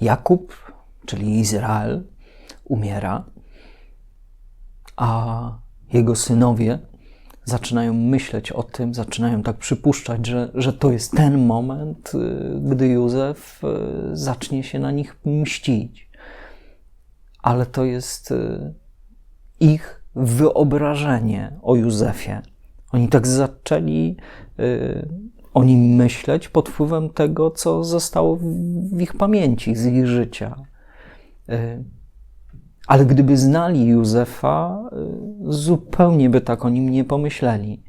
Jakub, czyli Izrael, umiera, a jego synowie zaczynają myśleć o tym, zaczynają tak przypuszczać, że, że to jest ten moment, y, gdy Józef y, zacznie się na nich mścić. Ale to jest y, ich wyobrażenie o Józefie. Oni tak zaczęli o nim myśleć pod wpływem tego, co zostało w ich pamięci, z ich życia. Ale gdyby znali Józefa, y, zupełnie by tak o nim nie pomyśleli.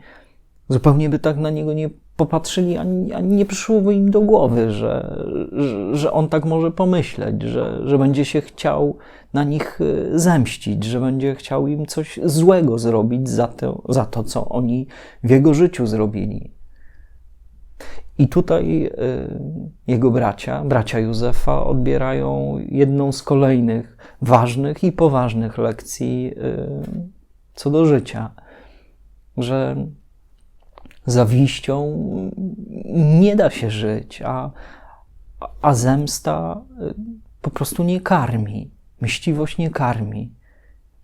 Zupełnie by tak na niego nie popatrzyli, ani, ani nie przyszłoby im do głowy, że, że, że, on tak może pomyśleć, że, że będzie się chciał na nich y, zemścić, że będzie chciał im coś złego zrobić za to, za to co oni w jego życiu zrobili. I tutaj y, jego bracia, bracia Józefa, odbierają jedną z kolejnych ważnych i poważnych lekcji y, co do życia, że zawiścią nie da się żyć, a, a zemsta y, po prostu nie karmi, myśliwość nie karmi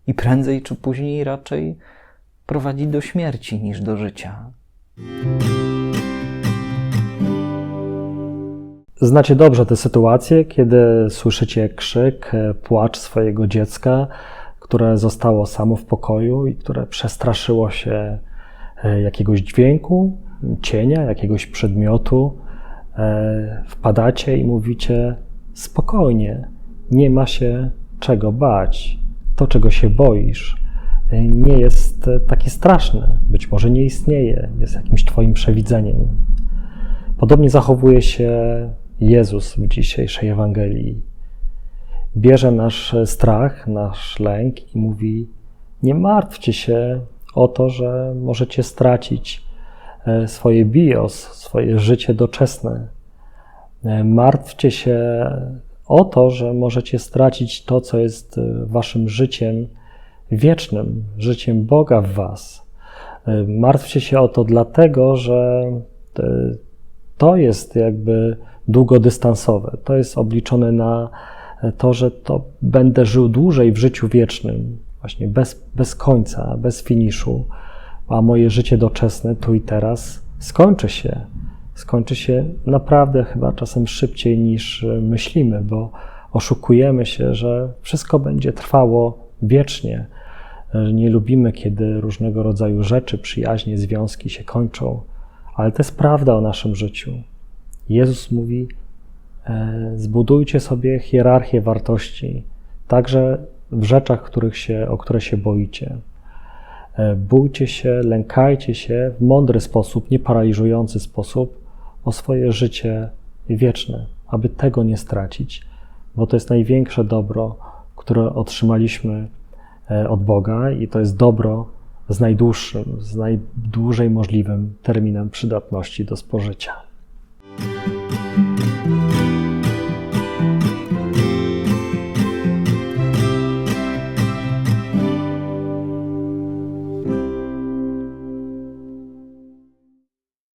i prędzej czy później raczej prowadzi do śmierci niż do życia. Znacie dobrze te sytuacje, kiedy słyszycie krzyk, e, płacz swojego dziecka, które zostało samo w pokoju i które przestraszyło się e, jakiegoś dźwięku, cienia, jakiegoś przedmiotu. E, wpadacie i mówicie: spokojnie, nie ma się czego bać. To, czego się boisz, nie jest takie straszne. Być może nie istnieje, jest jakimś Twoim przewidzeniem. Podobnie zachowuje się Jezus w dzisiejszej Ewangelii bierze nasz strach, nasz lęk i mówi: Nie martwcie się o to, że możecie stracić e, swoje bios, swoje życie doczesne. E, martwcie się o to, że możecie stracić to, co jest e, waszym życiem wiecznym, życiem Boga w was. Martwcie się o to dlatego, że to jest jakby długodystansowe. To jest obliczone na to, że to będę żył dłużej w życiu wiecznym, właśnie bez, bez końca, bez finiszu, a moje życie doczesne tu i teraz skończy się. Skończy się naprawdę chyba czasem szybciej niż myślimy, bo oszukujemy się, że wszystko będzie trwało wiecznie. Nie lubimy, kiedy różnego rodzaju rzeczy, przyjaźnie, związki się kończą, ale to jest prawda o naszym życiu. Jezus mówi: e, zbudujcie sobie hierarchię wartości, także w rzeczach, których się, o które się boicie. E, bójcie się, lękajcie się w mądry sposób, nie paraliżujący sposób o swoje życie wieczne, aby tego nie stracić, bo to jest największe dobro, które otrzymaliśmy e, od Boga i to jest dobro z najdłuższym, z najdłużej możliwym terminem przydatności do spożycia.